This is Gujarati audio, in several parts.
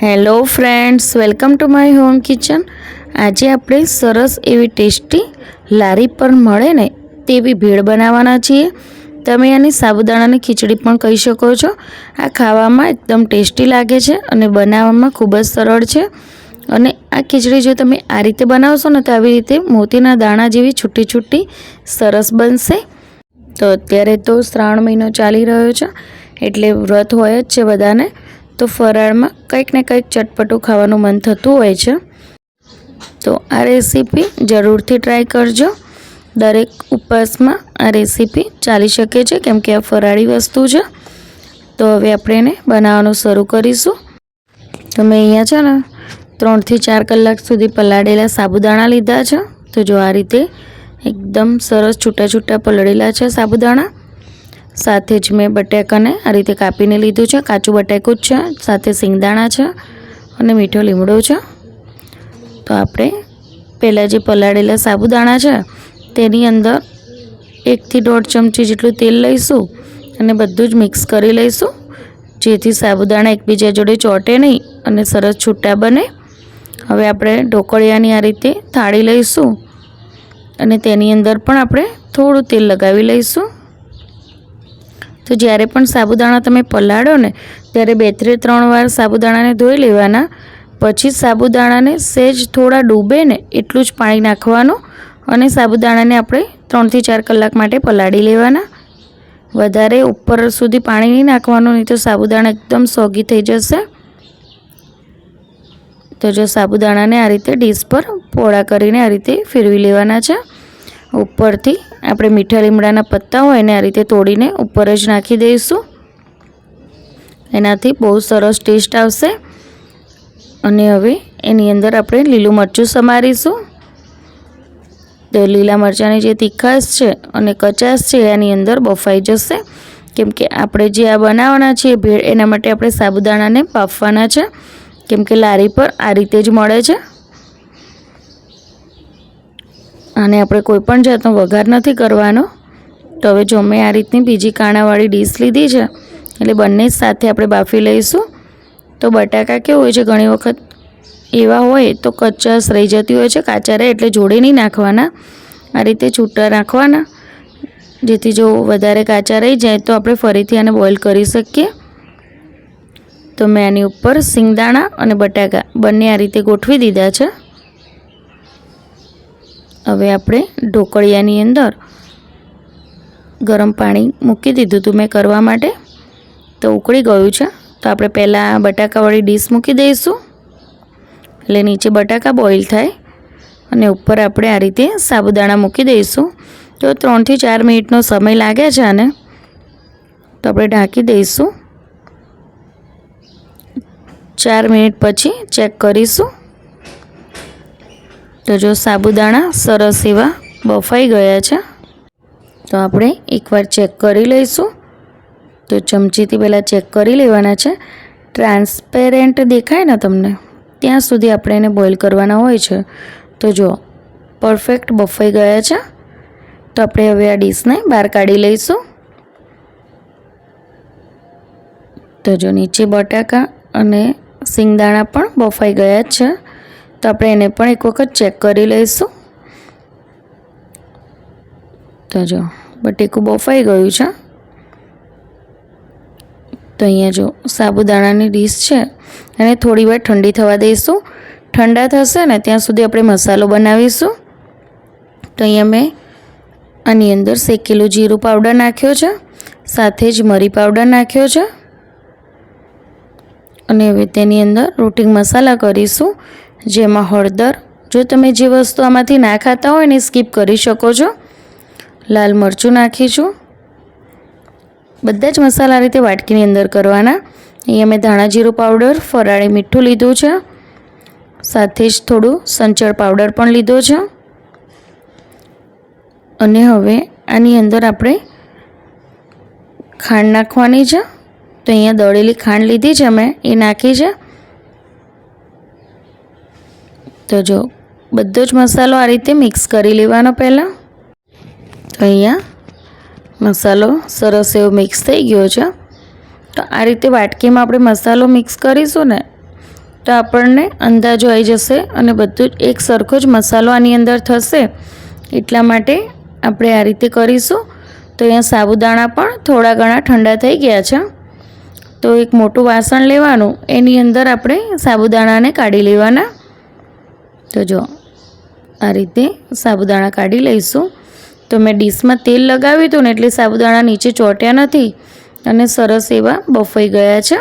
Hello friends, welcome to my home kitchen. આજે આપણે સરસ એવી ટેસ્ટી લારી પર મળે ને તેવી ભેળ બનાવવાના છીએ. તમે આની સાબુદાણાની ખીચડી પણ કહી શકો છો. આ ખાવામાં એકદમ ટેસ્ટી લાગે છે અને બનાવવામાં ખૂબ જ સરળ છે. અને આ ખીચડી જો તમે આ રીતે બનાવશો ને તો આવી રીતે મોતીના દાણા જેવી છૂટી છૂટી સરસ બનશે. તો અત્યારે તો શ્રાવણ મહિનો ચાલી રહ્યો છે, એટલે વ્રત હોય જ છે બધાને. તો ફરાળમાં કંઈક ને કંઈક ચટપટું ખાવાનું મન થતું હોય છે. તો આ રેસીપી જરૂરથી ટ્રાય કરજો. દરેક ઉપવાસમાં આ રેસીપી ચાલી શકે છે, કેમ કે આ ફરાળી વસ્તુ છે. તો હવે આપણે એને બનાવવાનું શરૂ કરીશું. તો મેં અહીંયા છે ને ત્રણથી ચાર કલાક સુધી પલાળેલા સાબુદાણા લીધા છે. તો જો આ રીતે એકદમ સરસ છૂટા છૂટા પલળેલા છે સાબુદાણા સાથે જ મેં બટેકાને આ રીતે કાપીને લીધું છે. કાચું બટેકું જ છે, સાથે સિંગદાણા છે અને મીઠો લીમડો છે. તો આપણે પહેલાં જે પલાળેલા સાબુદાણા છે, તેની અંદર એકથી દોઢ ચમચી જેટલું તેલ લઈશું અને બધું જ મિક્સ કરી લઈશું. જેથી સાબુદાણા એકબીજા જોડે ચોંટે નહીં અને સરસ છૂટા બને. હવે આપણે ઢોકળિયાની આ રીતે થાળી લઈશું અને તેની અંદર પણ આપણે થોડું તેલ લગાવી લઈશું. તો જ્યારે પણ સાબુદાણા તમે પલાળો ને, ત્યારે બેથી ત્રણ વાર સાબુદાણાને ધોઈ લેવાના. પછી સાબુદાણાને સહેજ થોડા ડૂબે ને એટલું જ પાણી નાખવાનું અને સાબુદાણાને આપણે ત્રણથી ચાર કલાક માટે પલાળી લેવાના. વધારે ઉપર સુધી પાણી નહીં નાખવાનું, નહીં તો સાબુદાણા એકદમ સોગી થઈ જશે. તો જો સાબુદાણાને આ રીતે ડીશ પર પોળા કરીને આ રીતે ફેરવી લેવાના છે. ઉપરથી આપણે મીઠા લીમડાના પત્તા હોય એને આ રીતે તોડીને ઉપર જ નાખી દઈશું. એનાથી બહુ સરસ ટેસ્ટ આવશે. અને હવે એની અંદર આપણે લીલું મરચું સમારીશું. તો લીલા મરચાંની જે તીખાશ છે અને કચાશ છે એની અંદર બફાઈ જશે. કેમ કે આપણે જે આ બનાવવાના છીએ ભેળ, એના માટે આપણે સાબુદાણાને બાફવાના છે. કેમ કે લારી પર આ રીતે જ મળે છે. અને આપણે કોઈ પણ જાતનો વઘાર નથી કરવાનો. તો હવે જો મેં આ રીતની બીજી કાણાવાળી ડીશ લીધી છે, એટલે બંને સાથે આપણે બાફી લઈશું. તો બટાકા કેવું હોય છે? ઘણી વખત એવા હોય તો કચાશ રહી જતી હોય છે કાચા રહે એટલે જોડે નહીં નાખવાના. આ રીતે છૂટા નાખવાના. જેથી જો વધારે કાચા રહી જાય તો આપણે ફરીથી આને બોઇલ કરી શકીએ. તો મેં આની ઉપર સિંગદાણા અને બટાકા બંને આ રીતે ગોઠવી દીધા છે. હવે આપણે ઢોકળિયાની અંદર ગરમ પાણી મૂકી દીધું હતું મેં કરવા માટે. તો ઉકળી ગયું છે. તો આપણે પહેલાં બટાકાવાળી ડીશ મૂકી દઈશું. એટલે નીચે બટાકા બોઇલ થાય. અને ઉપર આપણે આ રીતે સાબુદાણા મૂકી દઈશું. તો ત્રણથી ચાર મિનિટનો સમય લાગે છે આને. તો આપણે ઢાંકી દઈશું. ચાર મિનિટ પછી ચેક કરીશું. તો જો સાબુદાણા સરસ એવા બફાઈ ગયા છે, તો આપણે એકવાર ચેક કરી લઈશું. તો ચમચીથી પહેલાં ચેક કરી લેવાના છે. ટ્રાન્સપેરેન્ટ દેખાય ને તમને? ત્યાં સુધી આપણે એને બોઇલ કરવાના હોય છે. તો જો, પરફેક્ટ બફાઈ ગયા છે. તો આપણે હવે આ ડીશને બહાર કાઢી લઈશું. તો જો નીચે બટાકા અને સિંગદાણા પણ બફાઈ ગયા છે. તો આપણે એને પણ એક વખત ચેક કરી લઈશું. તો જો, બટેકું બફાઈ ગયું છે. તો અહીંયા જો સાબુદાણાની ડીશ છે, એને થોડી વાર ઠંડી થવા દઈશું. ઠંડા થશે ને ત્યાં સુધી આપણે મસાલો બનાવીશું. તો અહીંયા મેં આની અંદર શેકેલું જીરું પાવડર નાખ્યો છે, સાથે જ મરી પાવડર નાખ્યો છે. અને હવે તેની અંદર રોટિંગ મસાલા કરીશું. જેમાં હળદર, જો તમે જે વસ્તુ આમાંથી ના ખાતા હોય ને સ્કીપ કરી શકો છો. લાલ મરચું નાખીશું. બધા જ મસાલા રીતે વાટકીની અંદર કરવાના. અહીંયા મેં ધાણા જીરું પાવડર, ફરાળી મીઠું લીધું છે. સાથે જ થોડું સંચળ પાવડર પણ લીધો છે. અને હવે આની અંદર આપણે ખાંડ નાખવાની છે. તો અહીંયા દળેલી ખાંડ લીધી છે મેં, એ નાખી છે. તો જો, બધો જ મસાલો આ રીતે મિક્સ કરી લેવાનો પહેલાં. તો અહીંયા મસાલો સરસ એવો મિક્સ થઈ ગયો છે. તો આ રીતે વાટકીમાં આપણે મસાલો મિક્સ કરીશું ને, તો આપણને અંદાજો આવી જશે અને બધું જ એક સરખો જ મસાલો આની અંદર થશે. એટલા માટે આપણે આ રીતે કરીશું. તો અહીંયા સાબુદાણા પણ થોડા ઘણા ઠંડા થઈ ગયા છે. તો એક મોટું વાસણ લેવાનું, એની અંદર આપણે સાબુદાણાને કાઢી લેવાના. તો જો, આ રીતે સાબુદાણા કાઢી લઈશું. તો મેં ડીશમાં તેલ લગાવ્યું હતું ને એટલે સાબુદાણા નીચે ચોંટ્યા નથી અને સરસ એવા બફાઈ ગયા છે.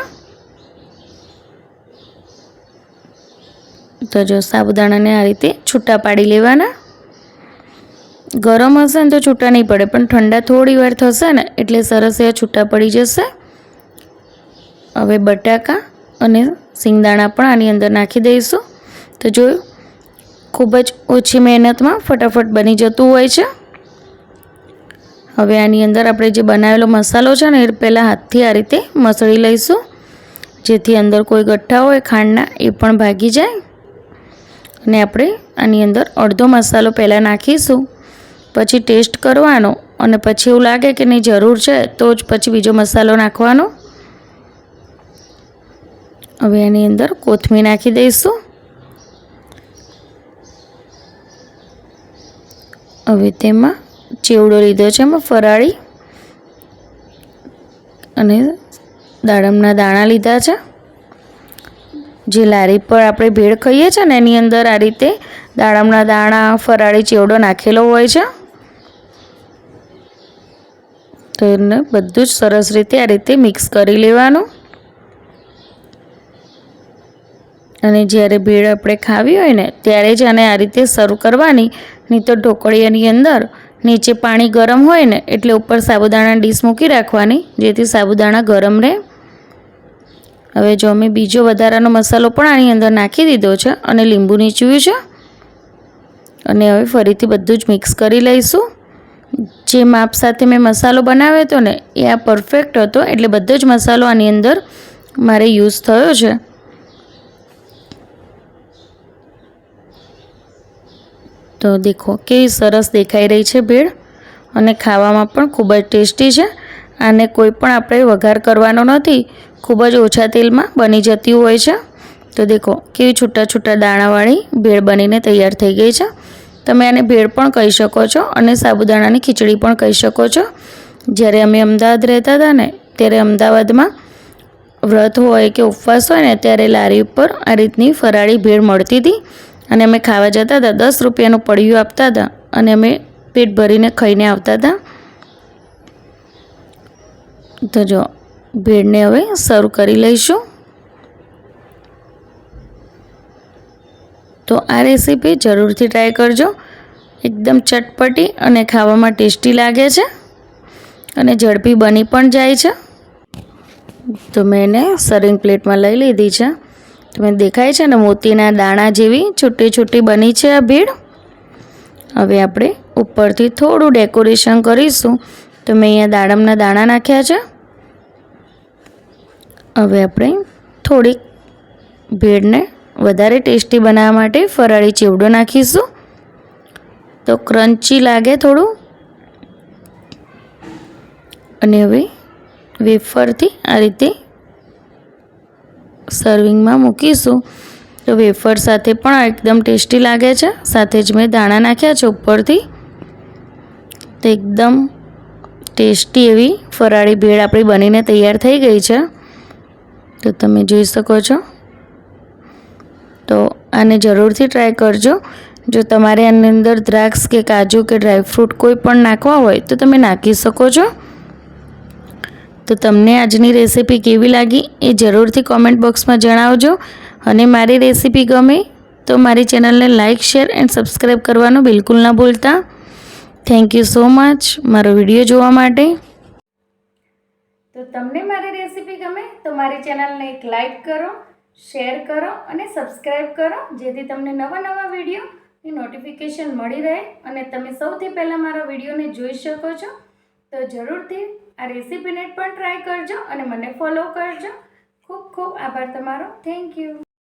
તો જો સાબુદાણાને આ રીતે છૂટા પાડી લેવાના. ગરમ હશે ને તો છૂટા નહીં પડે, પણ ઠંડા થોડી વાર થશે ને એટલે સરસ એવા છૂટા પડી જશે. હવે બટાકા અને સિંગદાણા પણ આની અંદર નાખી દઈશું. તો જોયું ખૂબ જ ઓછી મહેનતમાં ફટાફટ બની જતું હોય છે. હવે આની અંદર આપણે જે બનાવેલો મસાલો છે ને, એ પહેલાં હાથથી આ રીતે મસળી લઈશું. જેથી અંદર કોઈ ગઠ્ઠા હોય, ખાંડના, એ પણ ભાગી જાય. અને આપણે આની અંદર અડધો મસાલો પહેલાં નાખીશું. પછી ટેસ્ટ કરવાનો અને પછી એવું લાગે કે નહીં જરૂર છે, તો જ પછી બીજો મસાલો નાખવાનો. હવે એની અંદર કોથમીર નાખી દઈશું. હવે તેમાં ચેવડો લીધો છે એમાં ફરાળી. અને દાડમના દાણા લીધા છે. જે લારી પર આપણે ભેળ ખાઈએ છીએ ને, એની અંદર આ રીતે દાડમના દાણા, ફરાળી, ચેવડો નાખેલો હોય છે. તો એને બધું જ સરસ રીતે આ રીતે મિક્સ કરી લેવાનું. અને જ્યારે ભેળ આપણે ખાવી હોય ને, ત્યારે જ આને આ રીતે શરૂ કરવાની, નહીં તો ઢોકળીયાની અંદર નીચે પાણી ગરમ હોય ને, એટલે ઉપર સાબુદાણા ડીશ મૂકી રાખવાની, જેથી સાબુદાણા ગરમ રહે. હવે જો અમે બીજો વધારાનો મસાલો પણ આની અંદર નાખી દીધો છે અને લીંબુ નીચવ્યું છે, અને હવે ફરીથી બધું જ મિક્સ કરી લઈશું. જે માપ સાથે મેં મસાલો બનાવ્યો હતો ને, એ આ પરફેક્ટ હતો, એટલે બધો જ મસાલો આની અંદર મારે યુઝ થયો છે. તો દેખો, કેવી સરસ દેખાઈ રહી છે ભેળ. અને ખાવામાં પણ ખૂબ જ ટેસ્ટી છે. આને કોઈ પણ આપણે વઘાર કરવાનો નથી. ખૂબ જ ઓછા તેલમાં બની જતી હોય છે. તો દેખો, કેવી છૂટા છૂટા દાણાવાળી ભેળ બનીને તૈયાર થઈ ગઈ છે. તમે આને ભેળ પણ કહી શકો છો અને સાબુદાણાની ખીચડી પણ કહી શકો છો. જ્યારે અમે અમદાવાદ રહેતા હતા ને, ત્યારે અમદાવાદમાં વ્રત હોય કે ઉપવાસ હોય ને, ત્યારે લારી ઉપર આ રીતની ફરાળી ભેળ મળતી હતી. અને અમે ખાવા જતા હતા, દસ રૂપિયાનું પડિયું આપતા હતા અને અમે પેટ ભરીને ખાઈને આવતા હતા. તો જો, ભેળને હવે સર્વ કરી લઈશું. તો આ રેસીપી જરૂરથી ટ્રાય કરજો. એકદમ ચટપટી અને ખાવામાં ટેસ્ટી લાગે છે અને ઝડપી બની પણ જાય છે. તો મેં એને સર્વિંગ પ્લેટમાં લઈ લીધી છે. તમે દેખાય છે ને મોતીના દાણા જેવી છૂટી છૂટી બની છે આ ભીડ? હવે આપણે ઉપરથી થોડું ડેકોરેશન કરીશું. તો મેં અહીંયા દાડમના દાણા નાખ્યા છે? હવે આપણે થોડીક ભીડને વધારે ટેસ્ટી બનાવવા માટે ફરાળી ચેવડો નાખીશું. તો ક્રન્ચી લાગે થોડું. અને હવે વેફરથી આ રીતે સર્વિંગમાં મૂકીશું. તો વેફર સાથે પણ એકદમ ટેસ્ટી લાગે છે. સાથે જ મેં દાણા નાખ્યા છે ઉપરથી. તો એકદમ ટેસ્ટી એવી ફરાળી ભેળ આપણી બનીને તૈયાર થઈ ગઈ છે. તો તમે જોઈ શકો છો. તો આને જરૂરથી ટ્રાય કરજો. જો તમારે આની અંદર દ્રાક્ષ કે કાજુ કે ડ્રાયફ્રૂટ કોઈ પણ નાખવા હોય તો તમે નાખી શકો છો. તો તમને આજની રેસીપી કેવી લાગી એ જરૂરથી કોમેન્ટ બોક્સમાં જણાવજો. અને મારી રેસીપી ગમે તો મારી ચેનલને લાઇક શેર એન્ડ સબસ્ક્રાઈબ કરવાનું બિલકુલ ના ભૂલતા. થેન્ક યુ સો મચ મારો વીડિયો જોવા માટે. તો તમને મારી રેસીપી ગમે તો મારી ચેનલને એક લાઇક કરો શેર કરો અને સબસ્ક્રાઈબ કરો, જેથી તમને નવા નવા વિડીયોની નોટિફિકેશન મળી રહે અને તમે સૌથી પહેલાં મારા વિડીયોને જોઈ શકો છો. તો જરૂરથી આ રેસીપીને પણ ટ્રાય કરજો અને મને ફોલો કરજો. ખૂબ ખૂબ આભાર તમારો. Thank you